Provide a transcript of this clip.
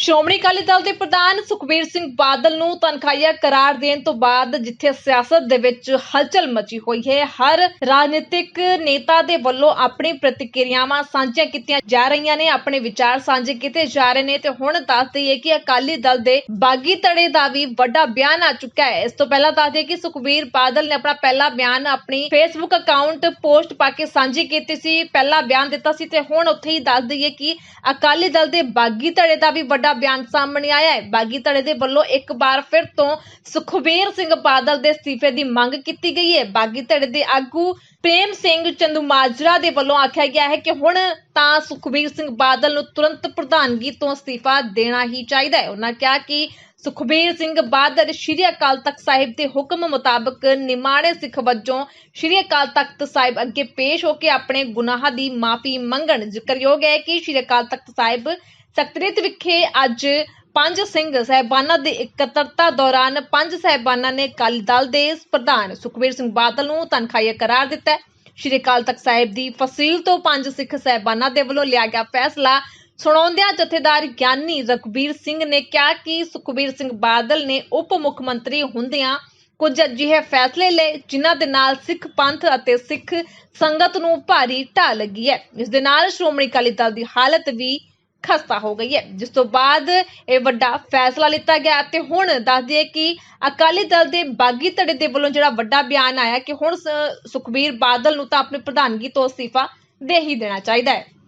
ਸ਼੍ਰੋਮਣੀ ਅਕਾਲੀ ਦਲ ਦੇ ਪ੍ਰਧਾਨ ਸੁਖਬੀਰ ਸਿੰਘ ਬਾਦਲ ਨੂੰ ਤਨਖਾਹੀਆ ਕਰਾਰ ਦੇਣ ਤੋਂ ਬਾਅਦ ਜਿੱਥੇ ਸਿਆਸਤ ਦੇ ਵਿੱਚ ਹਲਚਲ ਮਚੀ ਹੋਈ ਹੈ, ਹਰ ਰਾਜਨੀਤਿਕ ਨੇਤਾ ਦੇ ਵੱਲੋਂ ਆਪਣੀ ਪ੍ਰਤੀਕਿਰਿਆਵਾਂ ਸਾਂਝੀਆਂ ਕੀਤੀਆਂ ਜਾ ਰਹੀਆਂ ਨੇ, ਆਪਣੇ ਵਿਚਾਰ ਸਾਂਝੇ ਕੀਤੇ ਜਾ ਰਹੇ ਨੇ ਤੇ ਹੁਣ ਦੱਸ ਦਈਏ ਕਿ ਅਕਾਲੀ ਦਲ ਦੇ ਬਾਗੀ ਧੜੇ ਦਾ ਵੀ ਵੱਡਾ ਬਿਆਨ ਆ ਚੁੱਕਾ ਹੈ। ਇਸ ਤੋਂ ਪਹਿਲਾਂ ਦੱਸ ਦਈਏ ਕਿ ਸੁਖਬੀਰ ਬਾਦਲ ਨੇ ਆਪਣਾ ਪਹਿਲਾ ਬਿਆਨ ਆਪਣੀ ਫੇਸਬੁੱਕ ਅਕਾਊਂਟ ਪੋਸਟ ਪਾ ਕੇ ਸਾਂਝੀ ਕੀਤੀ ਸੀ, ਪਹਿਲਾ ਬਿਆਨ ਦਿੱਤਾ ਸੀ ਤੇ ਹੁਣ ਉੱਥੇ ਹੀ ਦੱਸ ਦਈਏ ਕਿ ਅਕਾਲੀ ਦਲ ਦੇ ਬਾਗੀ ਧੜੇ ਦਾ ਵੀ ਵੱਡਾ ਬਿਆਨ ਸਾਹਮਣੇ ਆਇਆ ਹੈ। ਬਾਗੀ ਧੜੇ ਦੇ ਵੱਲੋਂ ਇੱਕ ਵਾਰ ਫਿਰ ਤੋਂ ਸੁਖਬੀਰ ਸਿੰਘ ਬਾਦਲ ਦੇ ਅਸਤੀਫੇ ਦੀ ਮੰਗ ਕੀਤੀ ਗਈ ਹੈ। ਬਾਗੀ ਧੜੇ ਦੇ ਆਗੂ ਪ੍ਰੇਮ ਸਿੰਘ ਚੰਦੂ ਦੇ ਵੱਲੋਂ ਆਖਿਆ ਗਿਆ ਹੈ ਕਿ ਹੁਣ ਤਾਂ ਸੁਖਬੀਰ ਸਿੰਘ ਬਾਦਲ ਨੂੰ ਤੁਰੰਤ ਪ੍ਰਧਾਨਗੀ ਤੋਂ ਅਸਤੀਫਾ ਦੇਣਾ ਹੀ ਚਾਹੀਦਾ ਹੈ। ਉਹਨਾਂ ਕਿਹਾ ਕਿ ਸੁਖਬੀਰ ਸਿੰਘ ਬਾਦਲ ਸ਼੍ਰੀ ਅਕਾਲ ਤਖਤ ਸਾਹਿਬ ਦੇ ਹੁਕਮ ਮੁਤਾਬਕ ਨਿਮਾਣੇ ਸਿੱਖ ਵਜੋਂ ਸ਼੍ਰੀ ਅਕਾਲ ਤਖਤ ਸਾਹਿਬ ਅੱਗੇ ਪੇਸ਼ ਹੋ ਕੇ ਆਪਣੇ ਗੁਨਾਹਾਂ ਦੀ ਮਾਫੀ ਮੰਗਣ। ਜ਼ਿਕਰਯੋਗ ਹੈ ਕਿ ਸ਼੍ਰੀ ਅਕਾਲ ਤਖਤ ਸਾਹਿਬ ਸਕਤਰੇਤ ਵਿਖੇ ਅੱਜ ਪੰਜ ਸਿੰਘ ਸਹਿਬਾਨਾਂ ਦੀ ਇਕੱਤਰਤਾ ਦੌਰਾਨ ਪੰਜ ਸਹਿਬਾਨਾਂ ਨੇ ਅਕਾਲੀ ਦਲ ਦੇ ਪ੍ਰਧਾਨ ਸੁਖਬੀਰ ਸਿੰਘ ਬਾਦਲ ਨੂੰ ਤਨਖਾਹੀਆ ਕਰਾਰ ਦਿੱਤਾ ਹੈ। ਸ਼੍ਰੀ ਅਕਾਲ ਤਖਤ ਸਾਹਿਬ ਦੀ ਫਸੀਲ ਤੋਂ ਪੰਜ ਸਿੱਖ ਸਹਿਬਾਨਾਂ ਦੇ ਵੱਲੋਂ ਲਿਆ ਗਿਆ ਫੈਸਲਾ ਸੁਣਾਉਂਦਿਆਂ ਜਥੇਦਾਰ ਗਿਆਨੀ ਰਘਬੀਰ ਸਿੰਘ ਨੇ ਕਿਹਾ ਕਿ ਸੁਖਬੀਰ ਸਿੰਘ ਬਾਦਲ ਨੇ ਉਪ ਮੁੱਖ ਮੰਤਰੀ ਹੁੰਦਿਆਂ ਕੁਝ ਅਜਿਹੇ ਫੈਸਲੇ ਲਏ ਜਿਨ੍ਹਾਂ ਦੇ ਨਾਲ ਸਿੱਖ ਪੰਥ ਅਤੇ ਸਿੱਖ ਸੰਗਤ ਨੂੰ ਭਾਰੀ ਢਾਹ ਲੱਗੀ ਹੈ। ਇਸ ਦੇ ਨਾਲ ਸ਼੍ਰੋਮਣੀ ਅਕਾਲੀ ਦਲ ਦੀ ਹਾਲਤ ਵੀ ਖਸਤਾ ਹੋ ਗਈ ਹੈ। ਜਿਸ ਤੋਂ ਬਾਅਦ ਇਹ ਵੱਡਾ ਫੈਸਲਾ ਲਿੱਤਾ ਗਿਆ ਤੇ ਹੁਣ ਦੱਸ ਦਈਏ ਕਿ ਅਕਾਲੀ ਦਲ ਦੇ ਬਾਗੀ ਧੜੇ ਦੇ ਵੱਲੋਂ ਜਿਹੜਾ ਵੱਡਾ ਬਿਆਨ ਆਇਆ ਕਿ ਹੁਣ ਸੁਖਬੀਰ ਬਾਦਲ ਨੂੰ ਤਾਂ ਆਪਣੀ ਪ੍ਰਧਾਨਗੀ ਤੋਂ ਅਸਤੀਫਾ ਦੇ ਹੀ ਦੇਣਾ ਚਾਹੀਦਾ ਹੈ।